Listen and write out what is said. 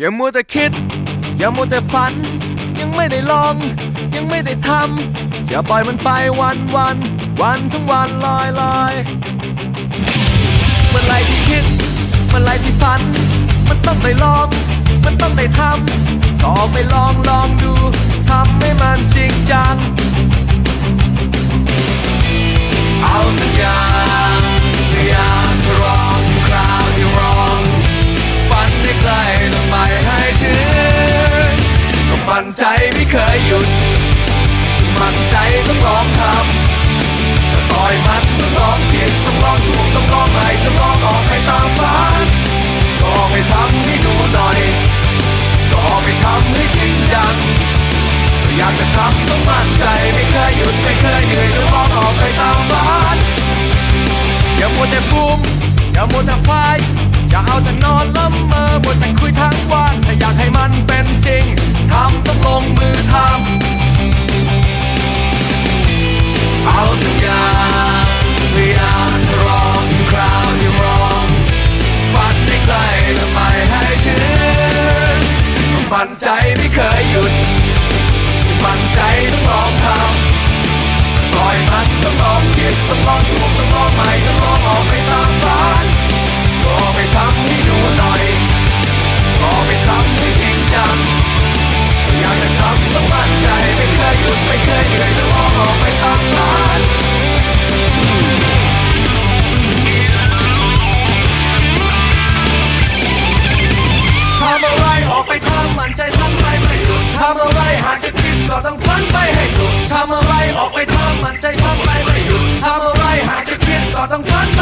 อย่ามัวแต่คิด อย่ามัวแต่ฝัน ยังไม่ได้ลอง ยังไม่ได้ทำ อย่าปล่อยมันไปวันวัน วันทั้งวันลอยลอยเมื่อไรที่คิดเมื่อไรที่ฝัน มันต้องได้ลอง มันต้องได้ทำก็ออกไปลองลองดูทำให้มัน ใจไม่เคยหยุด มั่นใจต้องลองทำต่ต่อยมันต้องลองผิดต้องลองถูกต้องลองใหม่จะลองออกไปตามฝันก็ออกไปทำให้ดูหน่อย ก็ออกไปทำให้จริงจัง อยากจะทำต้องมั่นใจไม่เคยหยุดไม่เคยเหนื่อยจะลองออกไปตามฝัน มั่นใจไม่เคยหยุด มั่นใจ มั่นใจทำไปไม่หยุดทำอะไรหาจะคิดก็ต้องฝันไปให้สุดทำอะไรออกไปทำมั่นใจทำไปไม่หยุดทำอะไรหาจะคิดก็ต้องฝัน